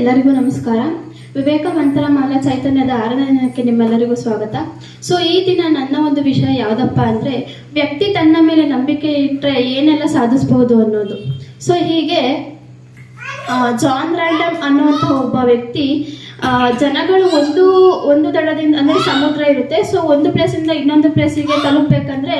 ಎಲ್ಲರಿಗೂ ನಮಸ್ಕಾರ. ವಿವೇಕವಂತರ ಮಾಲ ಚೈತನ್ಯದ ಆರನೇ ದಿನಕ್ಕೆ ನಿಮ್ಮೆಲ್ಲರಿಗೂ ಸ್ವಾಗತ. ಸೊ ಈ ದಿನ ನನ್ನ ಒಂದು ವಿಷಯ ಯಾವುದಪ್ಪ ಅಂದ್ರೆ ವ್ಯಕ್ತಿ ತನ್ನ ಮೇಲೆ ನಂಬಿಕೆ ಇಟ್ಟರೆ ಏನೆಲ್ಲ ಸಾಧಿಸಬಹುದು ಅನ್ನೋದು. ಸೊ ಹೀಗೆ ಜಾನ್ ರಾಂಡಮ್ ಅನ್ನುವಂಥ ಒಬ್ಬ ವ್ಯಕ್ತಿ ಆ, ಜನಗಳು ಒಂದು ಒಂದು ದಡದಿಂದ ಅಂದ್ರೆ ಸಮುದ್ರ ಇರುತ್ತೆ. ಸೊ ಒಂದು ಪ್ಲೇಸಿಂದ ಇನ್ನೊಂದು ಪ್ಲೇಸಿಗೆ ತಲುಪಬೇಕಂದ್ರೆ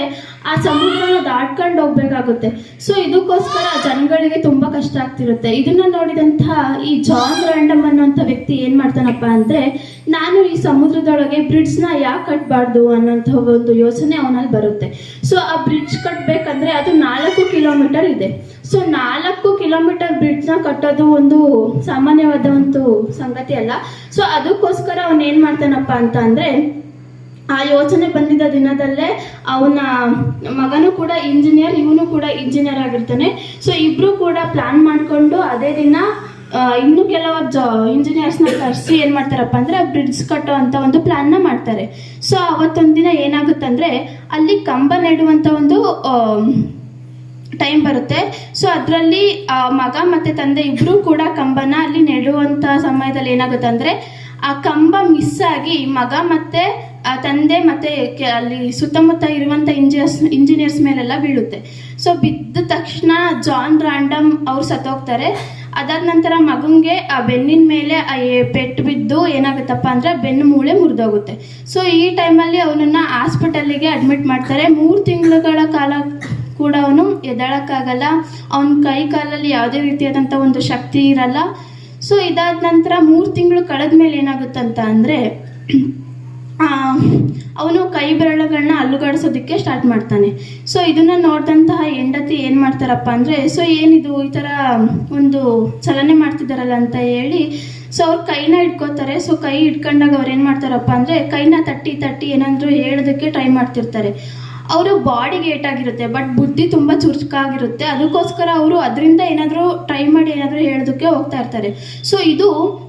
ಆ ಸಮುದ್ರನ ದಾಟ್ಕೊಂಡು ಹೋಗ್ಬೇಕಾಗುತ್ತೆ. ಸೊ ಇದಕ್ಕೋಸ್ಕರ ಜನಗಳಿಗೆ ತುಂಬಾ ಕಷ್ಟ ಆಗ್ತಿರುತ್ತೆ. ಇದನ್ನ ನೋಡಿದಂತಹ ಈ ಜಾನ್ ರ್ಯಾಂಡಮ್ ಅನ್ನುವಂಥ ವ್ಯಕ್ತಿ ಏನ್ ಮಾಡ್ತಾನಪ್ಪ ಅಂದ್ರೆ, ನಾನು ಈ ಸಮುದ್ರದೊಳಗೆ ಬ್ರಿಡ್ಜ್ನ ಯಾಕೆ ಕಟ್ಬಾರ್ದು ಅನ್ನೋಂಥ ಒಂದು ಯೋಚನೆ ಅವನಲ್ಲಿ ಬರುತ್ತೆ. ಸೊ ಆ ಬ್ರಿಡ್ಜ್ ಕಟ್ಬೇಕಂದ್ರೆ ಅದು ನಾಲ್ಕು ಕಿಲೋಮೀಟರ್ ಇದೆ. ಸೊ ನಾಲ್ಕು ಕಿಲೋಮೀಟರ್ ಬ್ರಿಡ್ಜ್ನ ಕಟ್ಟೋದು ಒಂದು ಸಾಮಾನ್ಯವಾದ ಒಂದು ಸಂಗತಿ ಅಲ್ಲ. ಸೊ ಅದಕ್ಕೋಸ್ಕರ ಅವನು ಏನು ಮಾಡ್ತಾನಪ್ಪ ಅಂತ ಅಂದರೆ ಆ ಯೋಚನೆ ಬಂದಿದ್ದ ದಿನದಲ್ಲೇ ಅವನ ಮಗನೂ ಕೂಡ ಇಂಜಿನಿಯರ್ ಇವನು ಕೂಡ ಇಂಜಿನಿಯರ್ ಆಗಿರ್ತಾನೆ. ಸೊ ಇಬ್ರು ಕೂಡ ಪ್ಲಾನ್ ಮಾಡಿಕೊಂಡು ಅದೇ ದಿನ ಇನ್ನು ಕೆಲವು ಜ ಇಂಜಿನಿಯರ್ಸ್ನ ಕರೆಸಿ ಏನು ಮಾಡ್ತಾರಪ್ಪ ಅಂದರೆ ಬ್ರಿಡ್ಜ್ ಕಟ್ಟೋ ಅಂತ ಒಂದು ಪ್ಲಾನ್ನ ಮಾಡ್ತಾರೆ. ಸೊ ಅವತ್ತೊಂದು ದಿನ ಏನಾಗುತ್ತಂದ್ರೆ ಅಲ್ಲಿ ಕಂಬ ನೆಡುವಂಥ ಒಂದು ಟೈಮ್ ಬರುತ್ತೆ. ಸೊ ಅದರಲ್ಲಿ ಮಗ ಮತ್ತು ತಂದೆ ಇಬ್ಬರೂ ಕೂಡ ಕಂಬನ ಅಲ್ಲಿ ನೆಡುವಂಥ ಸಮಯದಲ್ಲಿ ಏನಾಗುತ್ತೆ ಅಂದರೆ ಆ ಕಂಬ ಮಿಸ್ ಆಗಿ ಮಗ ಮತ್ತು ಆ ತಂದೆ ಮತ್ತೆ ಅಲ್ಲಿ ಸುತ್ತಮುತ್ತ ಇರುವಂಥ ಇಂಜಿನಿಯರ್ಸ್ ಇಂಜಿನಿಯರ್ಸ್ ಮೇಲೆಲ್ಲ ಬೀಳುತ್ತೆ. ಸೊ ಬಿದ್ದ ತಕ್ಷಣ ಜಾನ್ ರಾಂಡಮ್ ಅವ್ರು ಸತ್ತೋಗ್ತಾರೆ. ಅದಾದ ನಂತರ ಮಗುಂಗೆ ಆ ಬೆನ್ನಿನ ಮೇಲೆ ಪೆಟ್ಟು ಬಿದ್ದು ಏನಾಗುತ್ತಪ್ಪ ಅಂದರೆ ಬೆನ್ನು ಮೂಳೆ ಮುರಿದೋಗುತ್ತೆ. ಸೊ ಈ ಟೈಮಲ್ಲಿ ಅವನನ್ನು ಹಾಸ್ಪಿಟಲ್ಲಿಗೆ ಅಡ್ಮಿಟ್ ಮಾಡ್ತಾರೆ. ಮೂರು ತಿಂಗಳುಗಳ ಕಾಲ ಕೂಡ ಅವನು ಎದ್ದಾಳಕ್ಕಾಗಲ್ಲ. ಅವನ ಕೈ ಕಾಲಲ್ಲಿ ಯಾವುದೇ ರೀತಿಯಾದಂಥ ಒಂದು ಶಕ್ತಿ ಇರಲ್ಲ. ಸೊ ಇದಾದ ನಂತರ ಮೂರು ತಿಂಗಳು ಕಳೆದ ಮೇಲೆ ಏನಾಗುತ್ತಂತ ಅಂದರೆ ಅವನು ಕೈ ಬೆರಳುಗಳನ್ನ ಅಲ್ಲುಗಾಡಿಸೋದಕ್ಕೆ ಸ್ಟಾರ್ಟ್ ಮಾಡ್ತಾನೆ. ಸೊ ಇದನ್ನ ನೋಡಿದಂತಹ ಹೆಂಡತಿ ಏನು ಮಾಡ್ತಾರಪ್ಪ ಅಂದರೆ ಸೊ ಏನಿದು, ಈ ಥರ ಒಂದು ಚಲನೆ ಮಾಡ್ತಿದ್ದಾರಲ್ಲ ಅಂತ ಹೇಳಿ ಸೊ ಅವ್ರು ಕೈನ ಇಟ್ಕೋತಾರೆ ಸೊ ಕೈ ಇಟ್ಕೊಂಡಾಗ ಅವ್ರು ಏನು ಮಾಡ್ತಾರಪ್ಪ ಅಂದರೆ, ಕೈನ ತಟ್ಟಿ ತಟ್ಟಿ ಏನಾದರೂ ಹೇಳೋದಕ್ಕೆ ಟ್ರೈ ಮಾಡ್ತಿರ್ತಾರೆ. ಅವರು ಬಾಡಿಗೆ ಏಟಾಗಿರುತ್ತೆ ಬಟ್ ಬುದ್ಧಿ ತುಂಬ ಚುರುಕಾಗಿರುತ್ತೆ. ಅದಕ್ಕೋಸ್ಕರ ಅವರು ಅದರಿಂದ ಏನಾದರೂ ಟ್ರೈ ಮಾಡಿ ಏನಾದರೂ ಹೇಳೋದಕ್ಕೆ ಹೋಗ್ತಾ ಇರ್ತಾರೆ. ಸೊ ಇದು,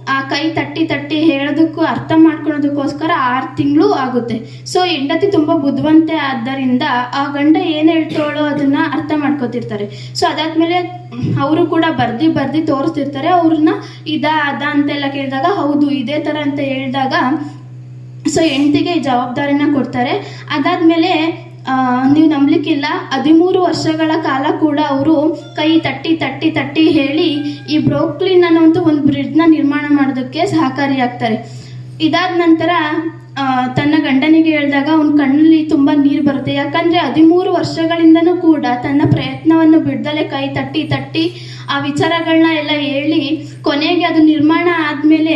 ಆ ಕೈ ತಟ್ಟಿ ತಟ್ಟಿ ಹೇಳೋದಕ್ಕೂ ಅರ್ಥ ಮಾಡ್ಕೊಳೋದಕ್ಕೋಸ್ಕರ ಆರು ತಿಂಗಳು ಆಗುತ್ತೆ. ಸೊ ಹೆಂಡತಿ ತುಂಬ ಬುದ್ಧಿವಂತೆ ಆದ್ದರಿಂದ ಆ ಗಂಡ ಏನು ಹೇಳ್ತೋಳೋ ಅದನ್ನ ಅರ್ಥ ಮಾಡ್ಕೋತಿರ್ತಾರೆ. ಸೊ ಅದಾದ್ಮೇಲೆ ಅವರು ಕೂಡ ಬರ್ದಿ ಬರ್ದಿ ತೋರಿಸ್ತಿರ್ತಾರೆ. ಅವ್ರನ್ನ ಇದ, ಅದ ಅಂತೆಲ್ಲ ಕೇಳಿದಾಗ, ಹೌದು, ಇದೇ ಥರ ಅಂತ ಹೇಳಿದಾಗ, ಸೊ, ಹೆಂಡತಿಗೆ ಜವಾಬ್ದಾರಿನ ಕೊಡ್ತಾರೆ. ಅದಾದಮೇಲೆ ನೀವು ನಂಬಲಿಕ್ಕಿಲ್ಲ, ಹದಿಮೂರು ವರ್ಷಗಳ ಕಾಲ ಕೂಡ ಅವರು ಕೈ ತಟ್ಟಿ ತಟ್ಟಿ ತಟ್ಟಿ ಹೇಳಿ ಈ ಬ್ರೋಕ್ಲಿನ್ ಅನ್ನುವಂಥ ಒಂದು ಬ್ರಿಡ್ಜ್ನ ನಿರ್ಮಾಣ ಮಾಡೋದಕ್ಕೆ ಸಹಕಾರಿಯಾಗ್ತಾರೆ ಇದಾದ ನಂತರ ತನ್ನ ಗಂಡನಿಗೆ ಹೇಳಿದಾಗ ಅವನ ಕಣ್ಣಲ್ಲಿ ತುಂಬ ನೀರು ಬರುತ್ತೆ. ಯಾಕಂದರೆ ಹದಿಮೂರು ವರ್ಷಗಳಿಂದನೂ ಕೂಡ ತನ್ನ ಪ್ರಯತ್ನವನ್ನು ಬಿಡ್ದಲೆ ಕೈ ತಟ್ಟಿ ತಟ್ಟಿ ಆ ವಿಚಾರಗಳನ್ನ ಎಲ್ಲ ಹೇಳಿ ಕೊನೆಗೆ ಅದು ನಿರ್ಮಾಣ ಆದಮೇಲೆ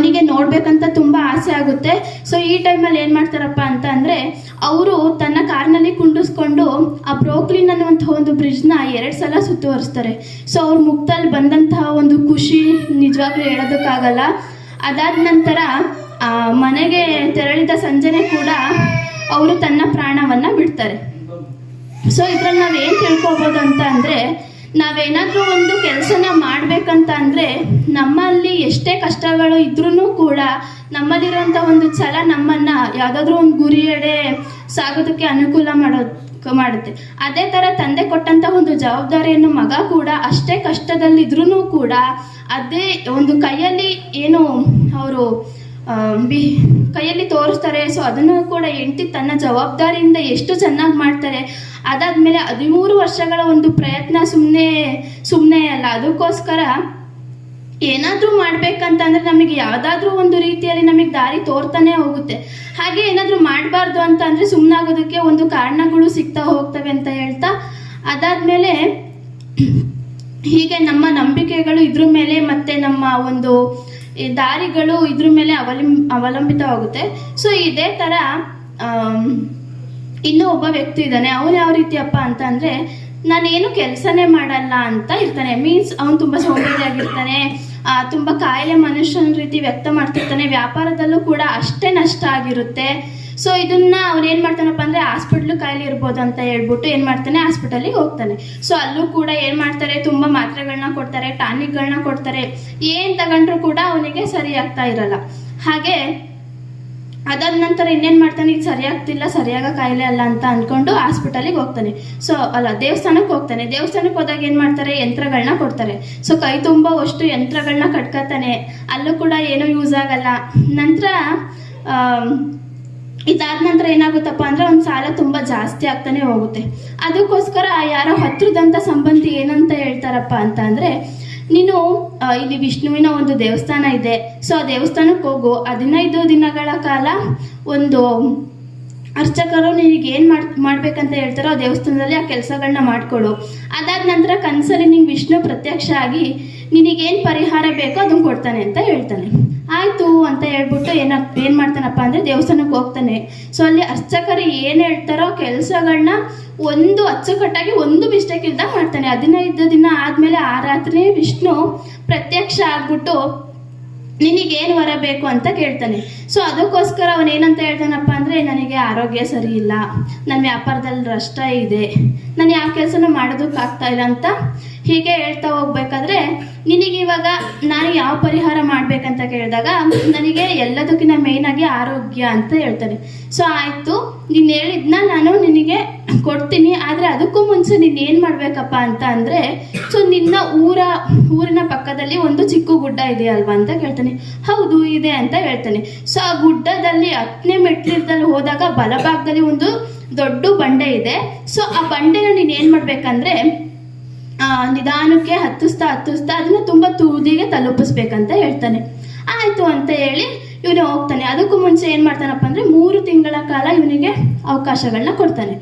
ಅವನಿಗೆ ನೋಡ್ಬೇಕಂತ ತುಂಬಾ ಆಸೆ ಆಗುತ್ತೆ. ಸೊ ಈ ಟೈಮಲ್ಲಿ ಏನ್ ಮಾಡ್ತಾರಪ್ಪ ಅಂತ ಅಂದ್ರೆ ಅವರು ತನ್ನ ಕಾರ್ನಲ್ಲಿ ಕುಂಡಿಸ್ಕೊಂಡು ಆ ಬ್ರೋಕ್ಲಿನ್ ಅನ್ನುವಂತಹ ಒಂದು ಬ್ರಿಡ್ಜ್ನ ಎರಡು ಸಲ ಸುತ್ತುವರಿಸ್ತಾರೆ. ಸೊ ಅವ್ರ ಮುಖದಲ್ಲಿ ಬಂದಂತಹ ಒಂದು ಖುಷಿ ನಿಜವಾಗ್ಲೂ ಹೇಳೋದಕ್ಕಾಗಲ್ಲ. ಅದಾದ ನಂತರ ಆ, ಮನೆಗೆ ತೆರಳಿದ ಸಂಜೆನೆ ಕೂಡ ಅವರು ತನ್ನ ಪ್ರಾಣವನ್ನ ಬಿಡ್ತಾರೆ. ಸೊ ಇದ್ರಲ್ಲಿ ನಾವು ಏನು ತಿಳ್ಕೊಬೋದು ಅಂತ ಅಂದರೆ ನಾವೇನಾದರೂ ಒಂದು ಕೆಲಸನ ಮಾಡಬೇಕಂತ ಅಂದರೆ ನಮ್ಮಲ್ಲಿ ಎಷ್ಟೇ ಕಷ್ಟಗಳು ಇದ್ರೂ ಕೂಡ ನಮ್ಮಲ್ಲಿರುವಂಥ ಒಂದು ಛಲ ನಮ್ಮನ್ನು ಯಾವುದಾದ್ರೂ ಒಂದು ಗುರಿಯೆಡೆ ಸಾಗೋದಕ್ಕೆ ಅನುಕೂಲ ಮಾಡೋದು ಮಾಡುತ್ತೆ. ಅದೇ ಥರ ತಂದೆ ಕೊಟ್ಟಂಥ ಒಂದು ಜವಾಬ್ದಾರಿಯನ್ನು ಮಗ ಕೂಡ ಅಷ್ಟೇ ಕಷ್ಟದಲ್ಲಿದ್ರೂ ಕೂಡ ಅದೇ ಒಂದು ಕೈಯಲ್ಲಿ ಏನು ಅವರು ಬಿ, ಕೈಯಲ್ಲಿ ತೋರಿಸ್ತಾರೆ. ಸೊ ಅದನ್ನು ಕೂಡ ಹೆಂಡತಿ ತನ್ನ ಜವಾಬ್ದಾರಿಯಿಂದ ಎಷ್ಟು ಚೆನ್ನಾಗಿ ಮಾಡ್ತಾರೆ. ಅದಾದಮೇಲೆ ಹದಿಮೂರು ವರ್ಷಗಳ ಒಂದು ಪ್ರಯತ್ನ ಸುಮ್ಮನೆ ಸುಮ್ಮನೆ ಅಲ್ಲ, ಅದಕ್ಕೋಸ್ಕರ ಏನಾದರೂ ಮಾಡ್ಬೇಕಂತಂದ್ರೆ ನಮಗೆ ಯಾವುದಾದ್ರೂ ಒಂದು ರೀತಿಯಲ್ಲಿ ನಮಗೆ ದಾರಿ ತೋರ್ತಾನೆ ಹೋಗುತ್ತೆ. ಹಾಗೆ ಏನಾದರೂ ಮಾಡಬಾರ್ದು ಅಂತ ಅಂದರೆ ಸುಮ್ಮನಾಗೋದಕ್ಕೆ ಒಂದು ಕಾರಣಗಳು ಸಿಗ್ತಾ ಹೋಗ್ತವೆ ಅಂತ ಹೇಳ್ತಾ, ಅದಾದಮೇಲೆ ಹೀಗೆ ನಮ್ಮ ನಂಬಿಕೆಗಳು ಇದ್ರ ಮೇಲೆ ಮತ್ತೆ ನಮ್ಮ ಒಂದು ದಾರಿಗಳು ಇದ್ರ ಮೇಲೆ ಅವಲಂ ಅವಲಂಬಿತವಾಗುತ್ತೆ. ಸೊ ಇದೇ ತರ ಇನ್ನೂ ಒಬ್ಬ ವ್ಯಕ್ತಿ ಇದ್ದಾನೆ. ಅವನು ಯಾವ ರೀತಿಯಪ್ಪ ಅಂತ ಅಂದರೆ ನಾನೇನು ಕೆಲಸನೇ ಮಾಡಲ್ಲ ಅಂತ ಇರ್ತಾನೆ. ಮೀನ್ಸ್ ಅವನು ತುಂಬ ಸೋಂಬೇರಿಯಾಗಿರ್ತಾನೆ ಆ, ತುಂಬಾ ಕಾಯಿಲೆ ಮನುಷ್ಯನ ರೀತಿ ವ್ಯಕ್ತ ಮಾಡ್ತಿರ್ತಾನೆ. ವ್ಯಾಪಾರದಲ್ಲೂ ಕೂಡ ಅಷ್ಟೇ ನಷ್ಟ ಆಗಿರುತ್ತೆ. ಸೊ ಇದನ್ನ ಅವ್ನು ಏನು ಮಾಡ್ತಾನಪ್ಪ ಅಂದರೆ ಹಾಸ್ಪಿಟ್ಲು ಕಾಯಿಲೆ ಇರ್ಬೋದು ಅಂತ ಹೇಳ್ಬಿಟ್ಟು ಏನು ಮಾಡ್ತಾನೆ? ಹಾಸ್ಪಿಟಲಿಗೆ ಹೋಗ್ತಾನೆ. ಸೊ ಅಲ್ಲೂ ಕೂಡ ಏನು ಮಾಡ್ತಾರೆ? ತುಂಬ ಮಾತ್ರೆಗಳನ್ನ ಕೊಡ್ತಾರೆ ಟಾನಿಕ್ಗಳನ್ನ ಕೊಡ್ತಾರೆ. ಏನು ತಗೊಂಡ್ರು ಕೂಡ ಅವನಿಗೆ ಸರಿ ಆಗ್ತಾ ಇರಲ್ಲ. ಹಾಗೆ ಅದಾದ ನಂತರ ಇನ್ನೇನು ಮಾಡ್ತಾನೆ? ಇದು ಸರಿಯಾಗ್ತಿಲ್ಲ, ಸರಿಯಾಗ ಕಾಯಿಲೆ ಅಲ್ಲ ಅಂತ ಅಂದ್ಕೊಂಡು ಹಾಸ್ಪಿಟಲಿಗೆ ಹೋಗ್ತಾನೆ. ಸೊ ಅಲ್ಲ, ದೇವಸ್ಥಾನಕ್ಕೆ ಹೋಗ್ತಾನೆ. ದೇವಸ್ಥಾನಕ್ಕೆ ಹೋದಾಗ ಏನು ಮಾಡ್ತಾರೆ? ಯಂತ್ರಗಳನ್ನ ಕೊಡ್ತಾರೆ. ಸೊ ಕೈ ತುಂಬ ಅಷ್ಟು ಯಂತ್ರಗಳನ್ನ ಕಟ್ಕೋತಾನೆ ಅಲ್ಲೂ ಕೂಡ ಏನೂ ಯೂಸ್ ಆಗಲ್ಲ. ನಂತರ ಇದಾದ ನಂತರ ಏನಾಗುತ್ತಪ್ಪ ಅಂದ್ರೆ ಅವ್ನ ಸಾಲ ತುಂಬ ಜಾಸ್ತಿ ಆಗ್ತಾನೆ ಹೋಗುತ್ತೆ. ಅದಕ್ಕೋಸ್ಕರ ಯಾರೋ ಹತ್ರದಂತ ಸಂಬಂಧಿ ಏನಂತ ಹೇಳ್ತಾರಪ್ಪ ಅಂತ ಅಂದರೆ, ನೀನು ಇಲ್ಲಿ ವಿಷ್ಣುವಿನ ಒಂದು ದೇವಸ್ಥಾನ ಇದೆ. ಸೊ ಆ ದೇವಸ್ಥಾನಕ್ಕೆ ಹೋಗು. ಹದಿನೈದು ದಿನಗಳ ಕಾಲ ಒಂದು ಅರ್ಚಕರು ನಿನಗೆ ಏನು ಮಾಡ್, ಮಾಡ್ಬೇಕಂತ ಹೇಳ್ತಾರೋ ಆ ದೇವಸ್ಥಾನದಲ್ಲಿ ಆ ಕೆಲಸಗಳನ್ನ ಮಾಡಿಕೊಡು. ಅದಾದ ನಂತರ ಕನಸಲ್ಲಿ ನಿಂಗೆ ವಿಷ್ಣು ಪ್ರತ್ಯಕ್ಷ ಆಗಿ ನಿನಗೇನು ಪರಿಹಾರ ಬೇಕೋ ಅದನ್ನು ಕೊಡ್ತಾನೆ ಅಂತ ಹೇಳ್ತಾನೆ. ಆಯಿತು ಅಂತ ಹೇಳ್ಬಿಟ್ಟು ಏನ, ಏನು ಮಾಡ್ತಾನಪ್ಪ ಅಂದರೆ ದೇವಸ್ಥಾನಕ್ಕೆ ಹೋಗ್ತಾನೆ. ಸೊ ಅಲ್ಲಿ ಅರ್ಚಕರು ಏನು ಹೇಳ್ತಾರೋ ಕೆಲಸಗಳನ್ನ ಒಂದು ಅಚ್ಚುಕಟ್ಟಾಗಿ ಒಂದು ಮಿಸ್ಟೇಕ್ ಇಲ್ದಾಗ ಮಾಡ್ತಾನೆ. ಹದಿನೈದು ದಿನ ಆದಮೇಲೆ ಆ ರಾತ್ರಿ ವಿಷ್ಣು ಪ್ರತ್ಯಕ್ಷ ಆಗ್ಬಿಟ್ಟು ನಿನಗೇನು ವರ ಬೇಕು ಅಂತ ಕೇಳ್ತಾನೆ. ಸೊ ಅದಕ್ಕೋಸ್ಕರ ಅವನು ಏನಂತ ಹೇಳ್ತಾನಪ್ಪ ಅಂದರೆ, ನನಗೆ ಆರೋಗ್ಯ ಸರಿ ಇಲ್ಲ ನನ್ನ ವ್ಯಾಪಾರದಲ್ಲಿ ನಷ್ಟ ಇದೆ. ನಾನು ಯಾವ ಕೆಲಸನೂ ಮಾಡೋದಕ್ಕಾಗ್ತಾ ಇಲ್ಲ ಅಂತ ಹೀಗೆ ಹೇಳ್ತಾ ಹೋಗ್ಬೇಕಾದ್ರೆ ನಿನಗಿವಾಗ ನಾನು ಯಾವ ಪರಿಹಾರ ಮಾಡಬೇಕಂತ ಕೇಳಿದಾಗ, ನನಗೆ ಎಲ್ಲದಕ್ಕಿಂತ ಮೇಯ್ನಾಗಿ ಆರೋಗ್ಯ ಅಂತ ಹೇಳ್ತಾನೆ. ಸೊ ಆಯಿತು, ನೀನು ಹೇಳಿದ್ನ ನಾನು ನಿನಗೆ ಕೊಡ್ತೀನಿ, ಆದರೆ ಅದಕ್ಕೂ ಮುಂಚೆ ನೀನು ಏನು ಮಾಡಬೇಕಪ್ಪ ಅಂತ ಅಂದರೆ ಸೊ ನಿನ್ನ ಊರ, ಊರಿನ ಪಕ್ಕದಲ್ಲಿ ಒಂದು ಚಿಕ್ಕ ಗುಡ್ಡ ಇದೆ ಅಲ್ವಾ ಅಂತ ಕೇಳ್ತಾನೆ. ಹೌದು, ಇದೆ ಅಂತ ಹೇಳ್ತಾನೆ. ಸೊ ಆ ಗುಡ್ಡದಲ್ಲಿ ಹತ್ತನೇ ಮೆಟ್ಲಿದ್ದಲ್ಲಿ ಹೋದಾಗ ಬಲಭಾಗದಲ್ಲಿ ಒಂದು ದೊಡ್ಡ ಬಂಡೆ ಇದೆ. ಸೊ ಆ ಬಂಡೆನ ನೀನು ಏನು ಮಾಡಬೇಕಂದ್ರೆ ನಿಧಾನಕ್ಕೆ ಹತ್ತಿಸ್ತಾ ಹತ್ತಿಸ್ತಾ ಅದನ್ನ ತುಂಬ ತುದಿಗೆ ತಲುಪಿಸ್ಬೇಕಂತ ಹೇಳ್ತಾನೆ. ಆಯಿತು ಅಂತ ಹೇಳಿ ಇವನು ಹೋಗ್ತಾನೆ. ಅದಕ್ಕೂ ಮುಂಚೆ ಏನು ಮಾಡ್ತಾನಪ್ಪ ಅಂದರೆ ಮೂರು ತಿಂಗಳ ಕಾಲ ಇವನಿಗೆ ಅವಕಾಶಗಳನ್ನ ಕೊಡ್ತಾನೆ.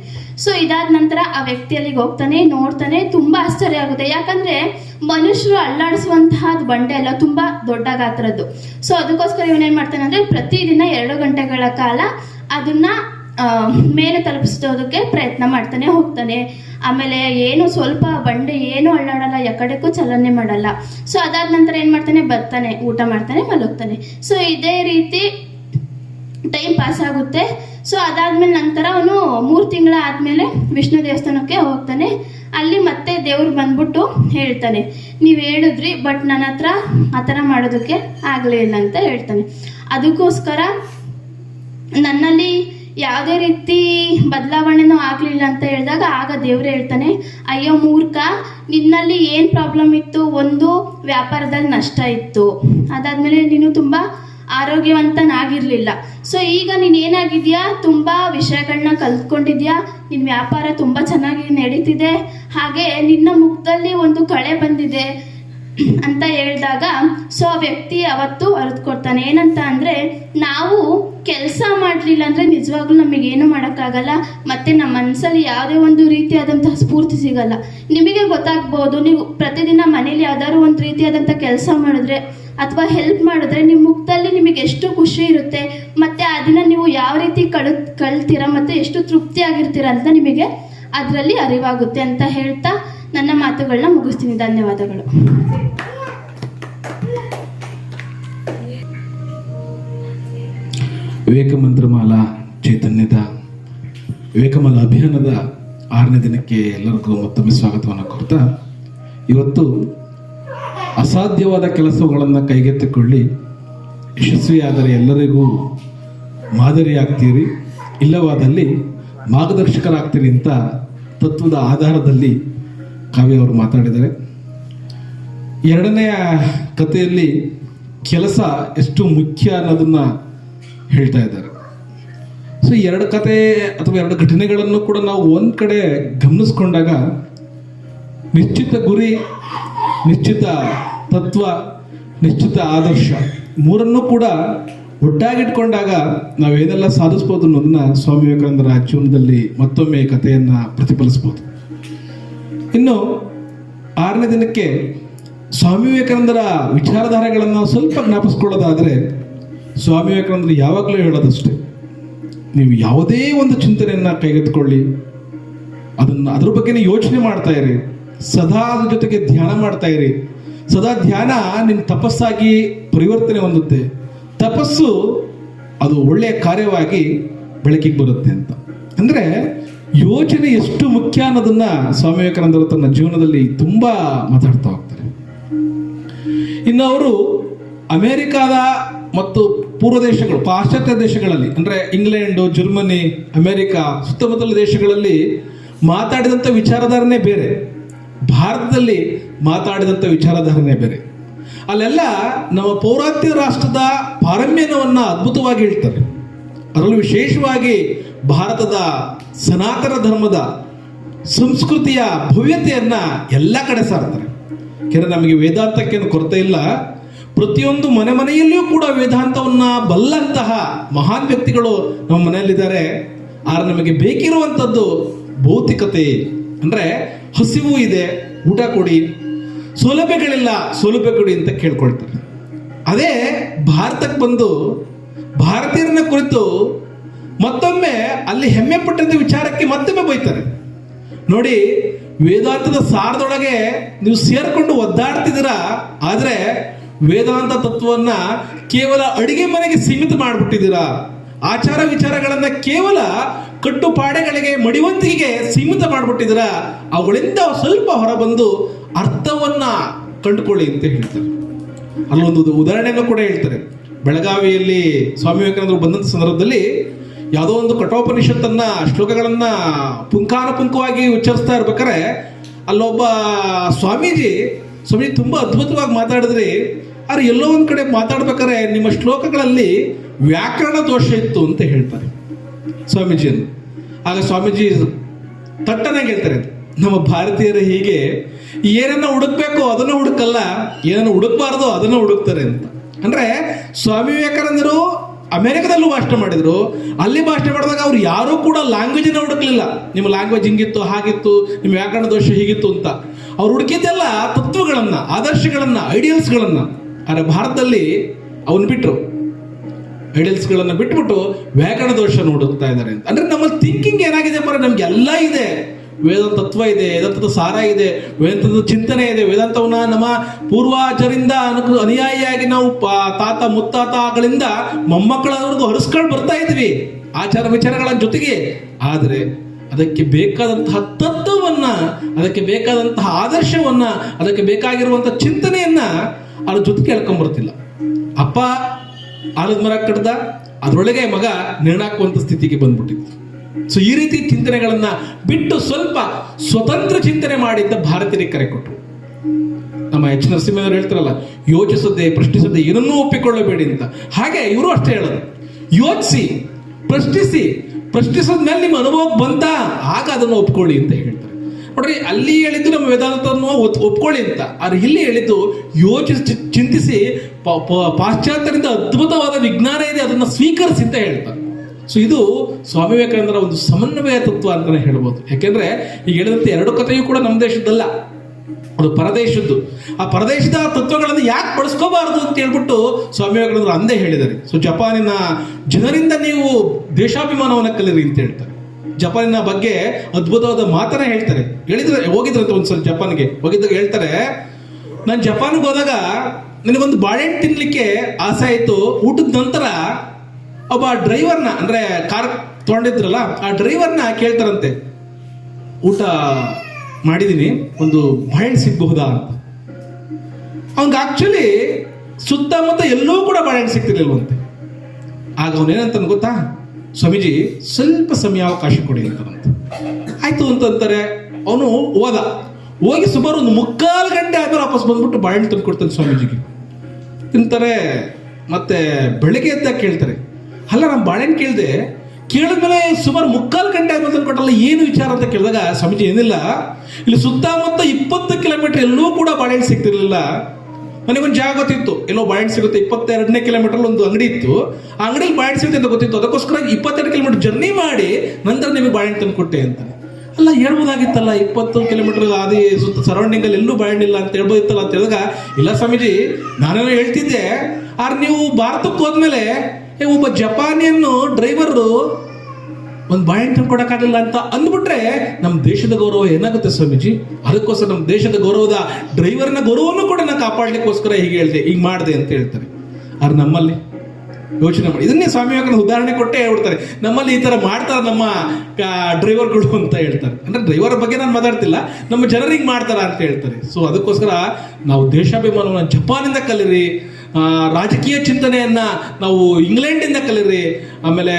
ಸೊ ಇದಾದ ನಂತರ ಆ ವ್ಯಕ್ತಿ ಅಲ್ಲಿಗೆ ಹೋಗ್ತಾನೆ, ನೋಡ್ತಾನೆ, ತುಂಬ ಆಶ್ಚರ್ಯ ಆಗುತ್ತೆ. ಯಾಕಂದರೆ ಮನುಷ್ಯರು ಅಲ್ಲಾಡಿಸುವಂತಹ ಬಂಡೆ ಅಲ್ಲ, ತುಂಬ ದೊಡ್ಡ ಗಾತ್ರದ್ದು ಸೊ ಅದಕ್ಕೋಸ್ಕರ ಇವನೇನು ಮಾಡ್ತಾನೆ ಅಂದರೆ ಪ್ರತಿದಿನ ಎರಡು ಗಂಟೆಗಳ ಕಾಲ ಅದನ್ನ ಮೇಲೆ ತಲುಪಿಸೋದಕ್ಕೆ ಪ್ರಯತ್ನ ಮಾಡ್ತಾನೆ ಹೋಗ್ತಾನೆ. ಆಮೇಲೆ ಏನು ಸ್ವಲ್ಪ ಬಂಡೆ ಏನು ಅಳ್ಳಾಡಲ್ಲ ಎಕಡೆಕ್ಕೂ ಚಲನೆ ಮಾಡಲ್ಲ. ಸೊ ಅದಾದ ನಂತರ ಏನು ಮಾಡ್ತಾನೆ? ಬರ್ತಾನೆ, ಊಟ ಮಾಡ್ತಾನೆ, ಮಲಗ್ತಾನೆ. ಸೊ ಇದೇ ರೀತಿ ಟೈಮ್ ಪಾಸ್ ಆಗುತ್ತೆ. ಸೊ ಅದಾದ್ಮೇಲೆ ನಂತರ ಅವನು ಮೂರು ತಿಂಗಳ ಆದಮೇಲೆ ವಿಷ್ಣು ದೇವಸ್ಥಾನಕ್ಕೆ ಹೋಗ್ತಾನೆ. ಅಲ್ಲಿ ಮತ್ತೆ ದೇವ್ರು ಬಂದ್ಬಿಟ್ಟು ಹೇಳ್ತಾನೆ, ನೀವು ಹೇಳಿದ್ರಿ ಬಟ್ ನನ್ನ ಹತ್ರ ಆ ಥರ ಮಾಡೋದಕ್ಕೆ ಆಗಲೇ ಇಲ್ಲ ಅಂತ ಹೇಳ್ತಾನೆ. ಅದಕ್ಕೋಸ್ಕರ ನನ್ನಲ್ಲಿ ಯಾವುದೇ ರೀತಿ ಬದಲಾವಣೆನೂ ಆಗಲಿಲ್ಲ ಅಂತ ಹೇಳಿದಾಗ ಆಗ ದೇವ್ರು ಹೇಳ್ತಾನೆ, ಅಯ್ಯೋ ಮೂರ್ಖ, ನಿನ್ನಲ್ಲಿ ಏನು ಪ್ರಾಬ್ಲಮ್ ಇತ್ತು? ಒಂದು ವ್ಯಾಪಾರದಲ್ಲಿ ನಷ್ಟ ಇತ್ತು. ಅದಾದಮೇಲೆ ನೀನು ತುಂಬ ಆರೋಗ್ಯವಂತನಾಗಿರಲಿಲ್ಲ. ಸೊ ಈಗ ನೀನು ಏನಾಗಿದೆಯಾ? ತುಂಬ ವಿಷಯಗಳನ್ನ ಕಲ್ತ್ಕೊಂಡಿದ್ಯಾ? ನಿನ್ನ ವ್ಯಾಪಾರ ತುಂಬ ಚೆನ್ನಾಗಿ ನಡೀತಿದೆ. ಹಾಗೆ ನಿನ್ನ ಮುಖದಲ್ಲಿ ಒಂದು ಕಳೆ ಬಂದಿದೆ ಅಂತ ಹೇಳಿದಾಗ ಸೊ ಆ ವ್ಯಕ್ತಿ ಅವತ್ತು ಅರ್ದು ಕೊಡ್ತಾನೆ. ಏನಂತ ಅಂದರೆ, ನಾವು ಕೆಲಸ ಮಾಡಲಿಲ್ಲ ಅಂದರೆ ನಿಜವಾಗ್ಲೂ ನಮಗೇನು ಮಾಡೋಕ್ಕಾಗಲ್ಲ. ಮತ್ತು ನಮ್ಮ ಮನಸ್ಸಲ್ಲಿ ಯಾವುದೇ ಒಂದು ರೀತಿಯಾದಂತಹ ಸ್ಫೂರ್ತಿ ಸಿಗಲ್ಲ. ನಿಮಗೆ ಗೊತ್ತಾಗ್ಬೋದು, ನೀವು ಪ್ರತಿದಿನ ಮನೇಲಿ ಯಾವ್ದಾದ್ರು ಒಂದು ರೀತಿಯಾದಂಥ ಕೆಲಸ ಮಾಡಿದ್ರೆ ಅಥವಾ ಹೆಲ್ಪ್ ಮಾಡಿದ್ರೆ ನಿಮ್ಮ ಮುಖದಲ್ಲಿ ನಿಮಗೆ ಎಷ್ಟು ಖುಷಿ ಇರುತ್ತೆ, ಮತ್ತು ಅದನ್ನು ನೀವು ಯಾವ ರೀತಿ ಕಳ್, ಕಳ್ತೀರಾ ಮತ್ತು ಎಷ್ಟು ತೃಪ್ತಿಯಾಗಿರ್ತೀರ ಅಂತ ನಿಮಗೆ ಅದರಲ್ಲಿ ಅರಿವಾಗುತ್ತೆ ಅಂತ ಹೇಳ್ತಾ ನನ್ನ ಮಾತುಗಳನ್ನ ಮುಗಿಸ್ತೀನಿ. ಧನ್ಯವಾದಗಳು. ವಿವೇಕ ಮಂತ್ರಮಾಲಾ ಚೈತನ್ಯದ, ವಿವೇಕಮಾಲ ಅಭಿಯಾನದ ಆರನೇ ದಿನಕ್ಕೆ ಎಲ್ಲರಿಗೂ ಮತ್ತೊಮ್ಮೆ ಸ್ವಾಗತವನ್ನು ಕೋರ್ತಾ ಇವತ್ತು ಅಸಾಧ್ಯವಾದ ಕೆಲಸಗಳನ್ನು ಕೈಗೆತ್ತಿಕೊಳ್ಳಿ. ಯಶಸ್ವಿಯಾದರೆ ಎಲ್ಲರಿಗೂ ಮಾದರಿಯಾಗ್ತೀರಿ. ಇಲ್ಲವಾದಲ್ಲಿ ಮಾರ್ಗದರ್ಶಕರಾಗ್ತೀರಿ ಅಂತ ತತ್ವದ ಆಧಾರದಲ್ಲಿ ಕಾವ್ಯ ಅವರು ಮಾತಾಡಿದ್ದಾರೆ. ಎರಡನೆಯ ಕಥೆಯಲ್ಲಿ ಕೆಲಸ ಎಷ್ಟು ಮುಖ್ಯ ಅನ್ನೋದನ್ನ ಹೇಳ್ತಾ ಇದ್ದಾರೆ. ಸೊ ಎರಡು ಕತೆ ಅಥವಾ ಎರಡು ಘಟನೆಗಳನ್ನು ಕೂಡ ನಾವು ಒಂದು ಕಡೆ ಗಮನಿಸ್ಕೊಂಡಾಗ ನಿಶ್ಚಿತ ಗುರಿ, ನಿಶ್ಚಿತ ತತ್ವ, ನಿಶ್ಚಿತ ಆದರ್ಶ ಮೂರನ್ನೂ ಕೂಡ ಒಟ್ಟಾಗಿಟ್ಕೊಂಡಾಗ ನಾವೇನೆಲ್ಲ ಸಾಧಿಸ್ಬೋದು ಅನ್ನೋದನ್ನ ಸ್ವಾಮಿ ವಿವೇಕಾನಂದರ ಜೀವನದಲ್ಲಿ ಮತ್ತೊಮ್ಮೆ ಕಥೆಯನ್ನ ಪ್ರತಿಫಲಿಸ್ಬೋದು. ಇನ್ನು ಆರನೇ ದಿನಕ್ಕೆ ಸ್ವಾಮಿ ವಿವೇಕಾನಂದರ ವಿಚಾರಧಾರೆಗಳನ್ನು ಸ್ವಲ್ಪ ಜ್ಞಾಪಿಸ್ಕೊಳ್ಳೋದಾದರೆ ಸ್ವಾಮಿ ವಿವೇಕಾನಂದರು ಯಾವಾಗಲೂ ಹೇಳೋದಷ್ಟೇ, ನೀವು ಯಾವುದೇ ಒಂದು ಚಿಂತನೆಯನ್ನು ಕೈಗೆತ್ತಿಕೊಳ್ಳಿ, ಅದನ್ನು ಅದ್ರ ಬಗ್ಗೆನೇ ಯೋಚನೆ ಮಾಡ್ತಾ ಇರಿ, ಸದಾ ಅದ್ರ ಜೊತೆಗೆ ಧ್ಯಾನ ಮಾಡ್ತಾ ಇರಿ. ಸದಾ ಧ್ಯಾನ ನಿಮ್ಮ ತಪಸ್ಸಾಗಿ ಪರಿವರ್ತನೆ ಹೊಂದುತ್ತೆ, ತಪಸ್ಸು ಅದು ಒಳ್ಳೆಯ ಕಾರ್ಯವಾಗಿ ಬೆಳಕಿಗೆ ಬರುತ್ತೆ ಅಂತ. ಅಂದರೆ ಯೋಚನೆ ಎಷ್ಟು ಮುಖ್ಯ ಅನ್ನೋದನ್ನ ಸ್ವಾಮಿ ವಿವೇಕಾನಂದರು ತನ್ನ ಜೀವನದಲ್ಲಿ ತುಂಬಾ ಮಾತಾಡ್ತಾ ಹೋಗ್ತಾರೆ. ಇನ್ನು ಅವರು ಅಮೇರಿಕಾದ ಮತ್ತು ಪೂರ್ವ ದೇಶಗಳು ಪಾಶ್ಚಾತ್ಯ ದೇಶಗಳಲ್ಲಿ, ಅಂದರೆ ಇಂಗ್ಲೆಂಡು, ಜರ್ಮನಿ, ಅಮೆರಿಕ, ಸುತ್ತಮುತ್ತಲ ದೇಶಗಳಲ್ಲಿ ಮಾತಾಡಿದಂಥ ವಿಚಾರಧಾರಣೆ ಬೇರೆ. ಭಾರತದಲ್ಲಿ ಮಾತಾಡಿದಂಥ ವಿಚಾರಧಾರನೇ ಬೇರೆ. ಅಲ್ಲೆಲ್ಲ ನಮ್ಮ ಪೌರಾತ್ಯ ರಾಷ್ಟ್ರದ ಪಾರಮ್ಯನವನ್ನು ಅದ್ಭುತವಾಗಿ ಹೇಳ್ತಾರೆ. ಅದರಲ್ಲೂ ವಿಶೇಷವಾಗಿ ಭಾರತದ ಸನಾತನ ಧರ್ಮದ ಸಂಸ್ಕೃತಿಯ ಭವ್ಯತೆಯನ್ನು ಎಲ್ಲ ಕಡೆ ಸಾರ್ತಾರೆ ಯಾಕಂದ್ರೆ ನಮಗೆ ವೇದಾಂತಕ್ಕೇನು ಕೊರತೆ ಇಲ್ಲ. ಪ್ರತಿಯೊಂದು ಮನೆ ಮನೆಯಲ್ಲಿಯೂ ಕೂಡ ವೇದಾಂತವನ್ನ ಬಲ್ಲಂತಹ ಮಹಾನ್ ವ್ಯಕ್ತಿಗಳು ನಮ್ಮ ಮನೆಯಲ್ಲಿದ್ದಾರೆ. ಆದ್ರೆ ನಮಗೆ ಬೇಕಿರುವಂಥದ್ದು ಭೌತಿಕತೆ. ಅಂದ್ರೆ ಹಸಿವು ಇದೆ, ಊಟ ಕೊಡಿ, ಸೌಲಭ್ಯಗಳಿಲ್ಲ, ಸೌಲಭ್ಯ ಕೊಡಿ ಅಂತ ಕೇಳ್ಕೊಳ್ತಾರೆ. ಅದೇ ಭಾರತಕ್ಕೆ ಬಂದು ಭಾರತೀಯರನ್ನ ಕುರಿತು ಮತ್ತೊಮ್ಮೆ ಅಲ್ಲಿ ಹೆಮ್ಮೆ ಪಟ್ಟಂತ ವಿಚಾರಕ್ಕೆ ಮತ್ತೊಮ್ಮೆ ಬೈತಾರೆ. ನೋಡಿ, ವೇದಾಂತದ ಸಾರದೊಳಗೆ ನೀವು ಸೇರ್ಕೊಂಡು ಒದ್ದಾಡ್ತಿದ್ದೀರಾ, ಆದ್ರೆ ವೇದಾಂತ ತತ್ವವನ್ನ ಕೇವಲ ಅಡಿಗೆ ಮನೆಗೆ ಸೀಮಿತ ಮಾಡಿಬಿಟ್ಟಿದ್ದೀರಾ? ಆಚಾರ ವಿಚಾರಗಳನ್ನ ಕೇವಲ ಕಟ್ಟುಪಾಡೆಗಳಿಗೆ ಮಡಿವಂತಿಗೆ ಸೀಮಿತ ಮಾಡಿಬಿಟ್ಟಿದ್ದೀರಾ? ಅವುಗಳಿಂದ ಸ್ವಲ್ಪ ಹೊರಬಂದು ಅರ್ಥವನ್ನ ಕಂಡುಕೊಳ್ಳಿ ಅಂತ ಹೇಳ್ತಾರೆ. ಅಲ್ಲೊಂದು ಉದಾಹರಣೆಯನ್ನು ಕೂಡ ಹೇಳ್ತಾರೆ. ಬೆಳಗಾವಿಯಲ್ಲಿ ಸ್ವಾಮಿ ವಿವೇಕಾನಂದರು ಬಂದಂಥ ಸಂದರ್ಭದಲ್ಲಿ ಯಾವುದೋ ಒಂದು ಕಠೋಪನಿಷತ್ತನ್ನ, ಶ್ಲೋಕಗಳನ್ನ ಪುಂಖಾನುಪುಂಖವಾಗಿ ಉಚ್ಚರಿಸ್ತಾ ಇರ್ಬೇಕಾರೆ ಅಲ್ಲೊಬ್ಬ ಸ್ವಾಮೀಜಿ ಸ್ವಾಮೀಜಿ ತುಂಬಾ ಅದ್ಭುತವಾಗಿ ಮಾತಾಡಿದ್ರಿ. ಆದ್ರೆ ಎಲ್ಲೋ ಒಂದು ಕಡೆ ಮಾತಾಡ್ಬೇಕಾದ್ರೆ ನಿಮ್ಮ ಶ್ಲೋಕಗಳಲ್ಲಿ ವ್ಯಾಕರಣ ದೋಷ ಇತ್ತು ಅಂತ ಹೇಳ್ತಾರೆ ಸ್ವಾಮೀಜಿಯನ್ನು. ಆಗ ಸ್ವಾಮೀಜಿ ತಟ್ಟನೆ ಹೇಳ್ತಾರೆ ನಮ್ಮ ಭಾರತೀಯರು ಹೀಗೆ ಏನನ್ನ ಹುಡುಕ್ಬೇಕು ಅದನ್ನು ಹುಡುಕಲ್ಲ, ಏನನ್ನ ಹುಡುಕ್ಬಾರ್ದು ಅದನ್ನು ಹುಡುಕ್ತಾರೆ ಅಂತ. ಅಂದ್ರೆ ಸ್ವಾಮಿ ವಿವೇಕಾನಂದರು ಅಮೆರಿಕದಲ್ಲೂ ಭಾಷಣ ಮಾಡಿದ್ರು. ಅಲ್ಲಿ ಭಾಷಣ ಮಾಡಿದಾಗ ಅವ್ರು ಯಾರೂ ಕೂಡ ಲ್ಯಾಂಗ್ವೇಜ್ ಹುಡುಕ್ಲಿಲ್ಲ. ನಿಮ್ಮ ಲ್ಯಾಂಗ್ವೇಜ್ ಹಿಂಗಿತ್ತು, ಹಾಗಿತ್ತು, ನಿಮ್ಮ ವ್ಯಾಕರಣ ದೋಷ ಹೀಗಿತ್ತು ಅಂತ. ಅವ್ರು ಹುಡುಕಿದ್ದೆಲ್ಲ ತತ್ವಗಳನ್ನ, ಆದರ್ಶಗಳನ್ನ ಐಡಿಯಲ್ಸ್ಗಳನ್ನ ಆದ್ರೆ ಭಾರತದಲ್ಲಿ ಅವನು ಬಿಟ್ಟರು ಐಡಲ್ಸ್ಗಳನ್ನು ಬಿಟ್ಬಿಟ್ಟು ವ್ಯಾಕರಣ ದೋಷ ನೋಡುತ್ತಾ ಇದ್ದಾರೆ ಅಂತ. ಅಂದರೆ ನಮ್ಮ ಥಿಂಕಿಂಗ್ ಏನಾಗಿದೆ ಬರ ನಮ್ಗೆ ಎಲ್ಲ ಇದೆ. ವೇದಾಂತ ತತ್ವ ಇದೆ, ವೇದಾಂತದ ಸಾರ ಇದೆ, ವೇದಾಂತದ ಚಿಂತನೆ ಇದೆ, ವೇದಾಂತವನ್ನ ನಮ್ಮ ಪೂರ್ವಾಜರಿಂದ ಅನುಯಾಯಿಯಾಗಿ ನಾವು ತಾತ ಮುತ್ತಾತಗಳಿಂದ ಮೊಮ್ಮಕ್ಕಳವರೆಗೂ ಹರಿಸ್ಕೊಂಡು ಬರ್ತಾ ಇದ್ವಿ. ಆಚಾರ ವಿಚಾರಗಳ ಜೊತೆಗೆ. ಆದರೆ ಅದಕ್ಕೆ ಬೇಕಾದಂತಹ ತತ್ವವನ್ನು, ಅದಕ್ಕೆ ಬೇಕಾದಂತಹ ಆದರ್ಶವನ್ನು, ಅದಕ್ಕೆ ಬೇಕಾಗಿರುವಂಥ ಚಿಂತನೆಯನ್ನ ಅದ್ರ ಜೊತೆ ಕೇಳ್ಕೊಂಬರ್ತಿಲ್ಲ ಅಪ್ಪ ಆಲದ ಮರ ಕಡ್ದ, ಅದರೊಳಗೆ ಮಗ ನೇಣಾಕುವಂತ ಸ್ಥಿತಿಗೆ ಬಂದ್ಬಿಟ್ಟಿತ್ತು. ಸೊ ಈ ರೀತಿ ಚಿಂತನೆಗಳನ್ನ ಬಿಟ್ಟು ಸ್ವಲ್ಪ ಸ್ವತಂತ್ರ ಚಿಂತನೆ ಮಾಡಿದ್ದ ಭಾರತೀಯರಿಗೆ ಕರೆ ಕೊಟ್ಟರು ನಮ್ಮ ಎಚ್ ನರಸಿಂಹರು ಹೇಳ್ತಾರಲ್ಲ, ಯೋಚಿಸದೆ ಪ್ರಶ್ನಿಸದೆ ಏನನ್ನೂ ಒಪ್ಪಿಕೊಳ್ಳಬೇಡಿ ಅಂತ. ಹಾಗೆ ಇವರು ಅಷ್ಟೇ ಹೇಳೋದು. ಯೋಚಿಸಿ, ಪ್ರಶ್ನಿಸಿ ಪ್ರಶ್ನಿಸಿದ ಮೇಲೆ ನಿಮ್ಮ ಅನುಭವಕ್ಕೆ ಬಂತ ಆಗ ಅದನ್ನು ಒಪ್ಕೊಳ್ಳಿ ಅಂತ ಹೇಳ್ತಾರೆ. ನೋಡ್ರಿ ಅಲ್ಲಿ ಹೇಳಿದ್ದು ನಮ್ಮ ವೇದಾಂತವನ್ನು ಒಪ್ಕೊಳ್ಳಿ ಅಂತ. ಆದ್ರೆ ಇಲ್ಲಿ ಹೇಳಿದ್ದು ಯೋಚಿಸಿ ಚಿಂತಿಸಿ ಪಾಶ್ಚಾತ್ಯರಿಂದ ಅದ್ಭುತವಾದ ವಿಜ್ಞಾನ ಇದೆ, ಅದನ್ನ ಸ್ವೀಕರಿಸಿ ಅಂತ ಹೇಳ್ತಾರೆ. ಸೊ ಇದು ಸ್ವಾಮಿ ವಿವೇಕಾನಂದರ ಒಂದು ಸಮನ್ವಯ ತತ್ವ ಅಂತಾನೆ ಹೇಳ್ಬೋದು. ಯಾಕೆಂದ್ರೆ, ಈಗ ಹೇಳಿದಂತೆ ಎರಡು ಕಥೆಯೂ ಕೂಡ ನಮ್ಮ ದೇಶದ್ದಲ್ಲ. ಅದು ಪರದೇಶದ್ದು. ಆ ಪರದೇಶದ ತತ್ವಗಳನ್ನು ಯಾಕೆ ಬಳಸ್ಕೋಬಾರದು ಅಂತ ಹೇಳ್ಬಿಟ್ಟು ಸ್ವಾಮಿ ವಿವೇಕಾನಂದರು ಅಂದೇ ಹೇಳಿದ್ದಾರೆ. ಸೊ ಜಪಾನಿನ ಜನರಿಂದ ನೀವು ದೇಶಾಭಿಮಾನವನ್ನು ಕಲಿರಿ ಅಂತ ಹೇಳ್ತಾರೆ. ಜಪಾನಿನ ಬಗ್ಗೆ ಅದ್ಭುತವಾದ ಮಾತನ್ನ ಹೇಳ್ತಾರೆ. ಹೇಳಿದ್ರೆ ಹೋಗಿದ್ರಂತೆ ಒಂದ್ಸಲ ಜಪಾನ್ಗೆ. ಹೋಗಿದ್ದಾಗ ಹೇಳ್ತಾರೆ, ನಾನು ಜಪಾನ್ಗೆ ಹೋದಾಗ ನನಗೊಂದು ಬಾಳೆಹಣ್ಣು ತಿನ್ಲಿಕ್ಕೆ ಆಸೆ ಆಯಿತು. ಊಟದ ನಂತರ ಒಬ್ಬ ಡ್ರೈವರ್ನ ಅಂದ್ರೆ ಕಾರ್ ತೊಗೊಂಡಿದ್ರಲ್ಲ, ಆ ಡ್ರೈವರ್ನ ಕೇಳ್ತಾರಂತೆ, ಊಟ ಮಾಡಿದ್ದೀನಿ ಒಂದು ಬಾಳೆಹಣ್ಣು ಸಿಗಬಹುದಾ? ಅಂತ. ಅವ್ನಿಗೆ ಆಕ್ಚುಲಿ ಸುತ್ತಮುತ್ತ ಎಲ್ಲೂ ಕೂಡ ಬಾಳೆಹಣ್ಣು ಸಿಗ್ತಿರ್ಲಿಲ್ವಂತೆ. ಆಗ ಅವನೇನಂತ ಗೊತ್ತಾ? ಸ್ವಾಮೀಜಿ, ಸ್ವಲ್ಪ ಸಮಯ ಅವಕಾಶ ಕೊಡಿ ಬಂತು. ಆಯ್ತು ಅಂತಂತಾರೆ ಅವನು ಹೋದ. ಹೋಗಿ ಸುಮಾರು ಒಂದು ಮುಕ್ಕಾಲು ಗಂಟೆ ಆದ್ಮೇಲೆ ವಾಪಸ್ ಬಂದ್ಬಿಟ್ಟು ಬಾಳೆಹಣ್ಣು ತಂದು ಕೊಡ್ತಾನೆ ಸ್ವಾಮೀಜಿಗೆ. ತಿಂತಾರೆ, ಮತ್ತೆ ಬೆಳಿಗ್ಗೆ ಎದ್ದಾಗ ಕೇಳ್ತಾರೆ. ಅಲ್ಲ, ನಾನು ಬಾಳೆಹಣ್ಣು ಕೇಳಿದೆ, ಕೇಳಿದ್ಮೇಲೆ ಸುಮಾರು ಮುಕ್ಕಾಲು ಗಂಟೆ ಆದ್ಮೇಲೆ ತಂದು ಕೊಟ್ಟಲ್ಲ, ಏನು ವಿಚಾರ ಅಂತ ಕೇಳಿದಾಗ ಸ್ವಾಮೀಜಿ ಏನಿಲ್ಲ, ಇಲ್ಲಿ ಸುತ್ತಮುತ್ತ ಇಪ್ಪತ್ತು ಕಿಲೋಮೀಟರ್ ಎಲ್ಲೂ ಕೂಡ ಬಾಳೆಹಣ್ಣು ಸಿಗ್ತಿರ್ಲಿಲ್ಲ. ನನಗೊಂದು ಜಾಗ ಗೊತ್ತಿತ್ತು. ಎಲ್ಲೋ ಬಾಯಿಂಟ್ ಸಿಗುತ್ತೆ. ಇಪ್ಪತ್ತೆರಡನೇ ಕಿಲೋಮೀಟರ್ ಒಂದು ಅಂಗಡಿ ಇತ್ತು. ಆ ಅಂಗಡಿಯಲ್ಲಿ ಬಾಯಿಂಟ್ ಸಿಗುತ್ತೆ ಅಂತ ಗೊತ್ತಿತ್ತು. ಅದಕ್ಕೋಸ್ಕರ ಇಪ್ಪತ್ತೆರಡು ಕಿಲೋಮೀಟರ್ ಜರ್ನಿ ಮಾಡಿ ನಂತರ ನಿಮಗೆ ಬಾಯಿಂಟ್ ತಂದು ಕೊಟ್ಟೆ ಅಂತ ಅಲ್ಲ, ಹೇಳ್ಬೋದಾಗಿತ್ತಲ್ಲ, ಇಪ್ಪತ್ತು ಕಿಲೋಮೀಟರ್ ಆದಿ ಸುತ್ತ ಸರೌಂಡಿಂಗ್ ಅಲ್ಲಿ ಎಲ್ಲೂ ಇಲ್ಲ ಅಂತ ಹೇಳ್ಬೋದಿತ್ತಲ್ಲ ಅಂತ ಹೇಳಿದಾಗ, ಇಲ್ಲ ಸ್ವಾಮೀಜಿ, ನಾನೇನೋ ಹೇಳ್ತಿದ್ದೆ. ಆದ್ರೆ ನೀವು ಭಾರತಕ್ಕೆ ಹೋದ್ಮೇಲೆ ಒಬ್ಬ ಜಪಾನಿಯನ್ನು ಡ್ರೈವರು ಒಂದು ಬಾಳೆಹಣ್ಣು ಕೊಡೋಕ್ಕಾಗಲ್ಲ ಅಂತ ಅಂದ್ಬಿಟ್ರೆ ನಮ್ಮ ದೇಶದ ಗೌರವ ಏನಾಗುತ್ತೆ ಸ್ವಾಮೀಜಿ? ಅದಕ್ಕೋಸ್ಕರ ನಮ್ಮ ದೇಶದ ಗೌರವದ ಡ್ರೈವರ್ನ ಗೌರವವನ್ನು ಕೂಡ ನಾನು ಕಾಪಾಡಲಿಕ್ಕೋಸ್ಕರ ಹೀಗೆ ಹೇಳಿದೆ, ಹೀಗೆ ಮಾಡಿದೆ ಅಂತ ಹೇಳ್ತಾರೆ. ಆದ್ರೆ ನಮ್ಮಲ್ಲಿ ಯೋಚನೆ ಮಾಡಿ, ಇದನ್ನೇ ಸ್ವಾಮಿ ಉದಾಹರಣೆ ಕೊಟ್ಟೆ ಹೇಳ್ಬಿಡ್ತಾರೆ, ನಮ್ಮಲ್ಲಿ ಈ ತರ ಮಾಡ್ತಾರೆ ನಮ್ಮ ಡ್ರೈವರ್ಗಳು ಅಂತ ಹೇಳ್ತಾರೆ. ಅಂದ್ರೆ ಡ್ರೈವರ್ ಬಗ್ಗೆ ನಾನು ಮಾತಾಡ್ತಿಲ್ಲ, ನಮ್ಮ ಜನರಿಗೆ ಮಾಡ್ತಾರ ಅಂತ ಹೇಳ್ತಾರೆ. ಸೊ ಅದಕ್ಕೋಸ್ಕರ ನಾವು ದೇಶಾಭಿಮಾನವನ್ನು ಜಪಾನಿಂದ ಕಲಿರಿ ರಾಜಕೀಯ ಚಿಂತನೆಯನ್ನ ನಾವು ಇಂಗ್ಲೆಂಡಿಂದ ಕಲಿರಿ, ಆಮೇಲೆ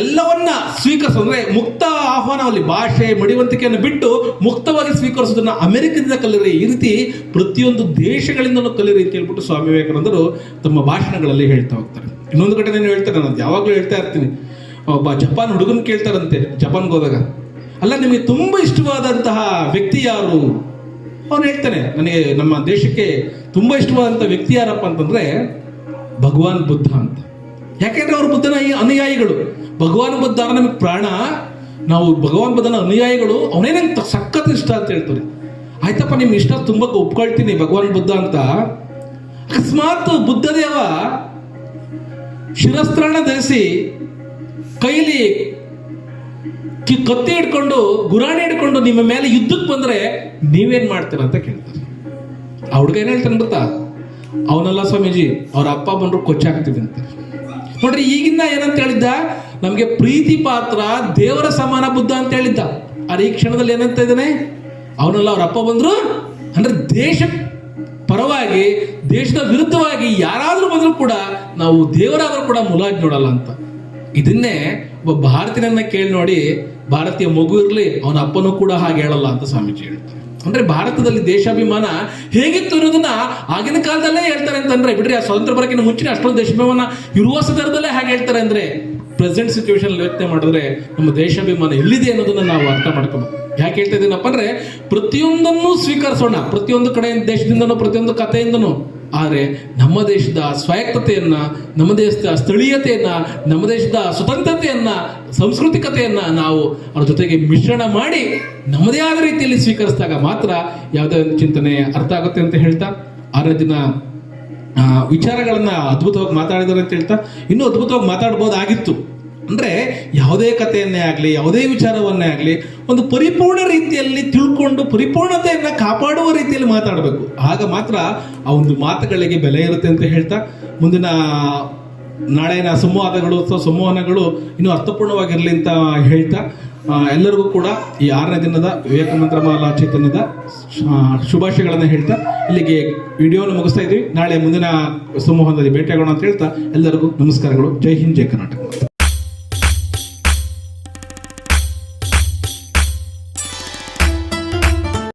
ಎಲ್ಲವನ್ನ ಸ್ವೀಕರಿಸ ಅಂದ್ರೆ ಮುಕ್ತ ಆಹ್ವಾನದಲ್ಲಿ ಭಾಷೆ ಮಡಿವಂತಿಕೆಯನ್ನು ಬಿಟ್ಟು ಮುಕ್ತವಾಗಿ ಸ್ವೀಕರಿಸೋದನ್ನ ಅಮೆರಿಕದಿಂದ ಕಲಿರಿ. ಈ ರೀತಿ ಪ್ರತಿಯೊಂದು ದೇಶಗಳಿಂದಲೂ ಕಲಿರಿ ಅಂತ ಹೇಳ್ಬಿಟ್ಟು ಸ್ವಾಮಿ ವಿವೇಕಾನಂದರು ತಮ್ಮ ಭಾಷಣಗಳಲ್ಲಿ ಹೇಳ್ತಾ ಹೋಗ್ತಾರೆ. ಇನ್ನೊಂದು ಘಟನೆ ಹೇಳ್ತಾರೆ, ನಾನು ಯಾವಾಗಲೂ ಹೇಳ್ತಾ ಇರ್ತೀನಿ. ಒಬ್ಬ ಜಪಾನ್ ಹುಡುಗನ್ ಕೇಳ್ತಾರಂತೆ ಜಪಾನ್ಗೆ ಹೋದಾಗ ಅಲ್ಲ, ನಿಮಗೆ ತುಂಬಾ ಇಷ್ಟವಾದಂತಹ ವ್ಯಕ್ತಿ ಯಾರು? ಅವನು ಹೇಳ್ತಾನೆ, ನನಗೆ ನಮ್ಮ ದೇಶಕ್ಕೆ ತುಂಬಾ ಇಷ್ಟವಾದಂಥ ವ್ಯಕ್ತಿ ಯಾರಪ್ಪ ಅಂತಂದ್ರೆ ಭಗವಾನ್ ಬುದ್ಧ ಅಂತ. ಯಾಕೆಂದ್ರೆ ಅವರು ಬುದ್ಧನ ಅನುಯಾಯಿಗಳು. ಭಗವಾನ್ ಬುದ್ಧ ನಮಗೆ ಪ್ರಾಣ, ನಾವು ಭಗವಾನ್ ಬುದ್ಧನ ಅನುಯಾಯಿಗಳು, ಅವನೇ ನಂಗೆ ಸಖತ್ ಇಷ್ಟ ಅಂತ ಹೇಳ್ತಾರೆ. ಆಯ್ತಪ್ಪ ನಿಮ್ ಇಷ್ಟ ತುಂಬಾ ಒಪ್ಕೊಳ್ತೀನಿ ಭಗವಾನ್ ಬುದ್ಧ ಅಂತ. ಅಕಸ್ಮಾತ್ ಬುದ್ಧದೇವ ಶಿರಸ್ತ್ರಾಣ ಧರಿಸಿ ಕೈಲಿ ಕಿ- ಕತ್ತೆ ಹಿಡ್ಕೊಂಡು, ಗುರಾಣಿ ಹಿಡ್ಕೊಂಡು ನಿಮ್ಮ ಮೇಲೆ ಯುದ್ಧಕ್ಕೆ ಬಂದ್ರೆ ನೀವೇನ್ ಮಾಡ್ತೀರ ಅಂತ ಕೇಳ್ತಾರೆ. ಆ ಹುಡುಗ ಏನ್ ಹೇಳ್ತಾನೆ ಗೊತ್ತಾ? ಅವನಲ್ಲ ಸ್ವಾಮೀಜಿ, ಅವ್ರ ಅಪ್ಪ ಬಂದ್ರು ಕೊಚ್ಚಾಕ್ತೀವಿ ಅಂತ. ನೋಡ್ರಿ ಈಗಿನ ಏನಂತ ಹೇಳಿದ್ದ? ನಮ್ಗೆ ಪ್ರೀತಿ ಪಾತ್ರ, ದೇವರ ಸಮಾನ ಬುದ್ಧ ಅಂತ ಹೇಳಿದ್ದ. ಆದ್ರೆ ಈ ಕ್ಷಣದಲ್ಲಿ ಏನಂತ ಇದ್ದಾನೆ? ಅವನಲ್ಲ ಅವ್ರ ಅಪ್ಪ ಬಂದ್ರು, ಅಂದ್ರೆ ದೇಶ ಪರವಾಗಿ, ದೇಶದ ವಿರುದ್ಧವಾಗಿ ಯಾರಾದರೂ ಬಂದರೂ ಕೂಡ ನಾವು ದೇವರಾದರೂ ಕೂಡ ಮುಲಾಜ್ ನೋಡಲ್ಲ ಅಂತ. ಇದನ್ನೇ ಒಬ್ಬ ಭಾರತೀಯನನ್ನ ಕೇಳಿ ನೋಡಿ ಭಾರತೀಯ ಮಗು ಇರಲಿ, ಅವನ ಅಪ್ಪನೂ ಕೂಡ ಹಾಗೆ ಹೇಳಲ್ಲ ಅಂತ ಸ್ವಾಮೀಜಿ ಹೇಳ್ತಾರೆ. ಅಂದ್ರೆ ಭಾರತದಲ್ಲಿ ದೇಶಾಭಿಮಾನ ಹೇಗಿತ್ತು ಅನ್ನೋದನ್ನ ಆಗಿನ ಕಾಲದಲ್ಲೇ ಹೇಳ್ತಾರೆ ಅಂತಂದ್ರೆ, ಬಿಡ್ರಿ, ಆ ಸ್ವಾತಂತ್ರ್ಯ ಬರೋಕ್ಕಿಂತ ಮುಂಚಿನ ಅಷ್ಟೊಂದು ದೇಶಾಭಿಮಾನ ಇರುವ ಸಂದರ್ಭದಲ್ಲೇ ಹಾಗೆ ಹೇಳ್ತಾರೆ ಅಂದ್ರೆ ಪ್ರೆಸೆಂಟ್ ಸಿಚುವೇಶನ್ ಯೋಚನೆ ಮಾಡಿದ್ರೆ ನಮ್ಮ ದೇಶಾಭಿಮಾನ ಎಲ್ಲಿದೆ ಅನ್ನೋದನ್ನ ನಾವು ಅರ್ಥ ಮಾಡ್ಕೋಬೇಕು. ಯಾಕೆ ಹೇಳ್ತಾ ಇದ್ದೀನಪ್ಪ ಅಂದ್ರೆ, ಪ್ರತಿಯೊಂದನ್ನು ಸ್ವೀಕರಿಸೋಣ. ಪ್ರತಿಯೊಂದು ಕಡೆ ದೇಶದಿಂದನೂ, ಪ್ರತಿಯೊಂದು ಕಥೆಯಿಂದನೂ. ಆದರೆ ನಮ್ಮ ದೇಶದ ಸ್ವಾಯತ್ತತೆಯನ್ನು, ನಮ್ಮ ದೇಶದ ಸ್ಥಳೀಯತೆಯನ್ನು, ನಮ್ಮ ದೇಶದ ಸ್ವತಂತ್ರತೆಯನ್ನು, ಸಾಂಸ್ಕೃತಿಕತೆಯನ್ನು ನಾವು ಅವ್ರ ಜೊತೆಗೆ ಮಿಶ್ರಣ ಮಾಡಿ ನಮ್ಮದೇ ಆದ ರೀತಿಯಲ್ಲಿ ಸ್ವೀಕರಿಸಿದಾಗ ಮಾತ್ರ ಯಾವುದೇ ಒಂದು ಚಿಂತನೆ ಅರ್ಥ ಆಗುತ್ತೆ ಅಂತ ಹೇಳ್ತಾ, ಆರನೇ ದಿನ ವಿಚಾರಗಳನ್ನ ಅದ್ಭುತವಾಗಿ ಮಾತಾಡಿದ್ದಾರೆ ಅಂತ ಹೇಳ್ತಾ, ಇನ್ನೂ ಅದ್ಭುತವಾಗಿ ಮಾತಾಡ್ಬೋದಾಗಿತ್ತು. ಅಂದ್ರೆ ಯಾವುದೇ ಕಥೆಯನ್ನೇ ಆಗಲಿ, ಯಾವುದೇ ವಿಚಾರವನ್ನೇ ಆಗಲಿ, ಒಂದು ಪರಿಪೂರ್ಣ ರೀತಿಯಲ್ಲಿ ತಿಳ್ಕೊಂಡು ಪರಿಪೂರ್ಣತೆಯನ್ನ ಕಾಪಾಡುವ ರೀತಿಯಲ್ಲಿ ಮಾತಾಡಬೇಕು. ಆಗ ಮಾತ್ರ ಆ ಒಂದು ಮಾತುಗಳಿಗೆ ಬೆಲೆ ಇರುತ್ತೆ ಅಂತ ಹೇಳ್ತಾ, ಮುಂದಿನ ನಾಳೆನ ಸಂವಾದಗಳು ಅಥವಾ ಸಂವಹನಗಳು ಇನ್ನೂ ಅರ್ಥಪೂರ್ಣವಾಗಿರಲಿ ಅಂತ ಹೇಳ್ತಾ ಎಲ್ಲರಿಗೂ ಕೂಡ ಈ ಆರನೇ ದಿನದ ವಿವೇಕಾನಂದ ಮಾಲಾ ಚೈತನ್ಯದ ಶುಭಾಶಯಗಳನ್ನು ಹೇಳ್ತಾ, ಇಲ್ಲಿಗೆ ವಿಡಿಯೋನ ಮುಗಿಸ್ತಾ ಇದ್ವಿ ನಾಳೆ ಮುಂದಿನ ಸಂವಹನದಲ್ಲಿ ಭೇಟಿಯಾಗೋಣ ಅಂತ ಹೇಳ್ತಾ, ಎಲ್ಲರಿಗೂ ನಮಸ್ಕಾರಗಳು. ಜೈ ಹಿಂದ್, ಜೈ ಕರ್ನಾಟಕ.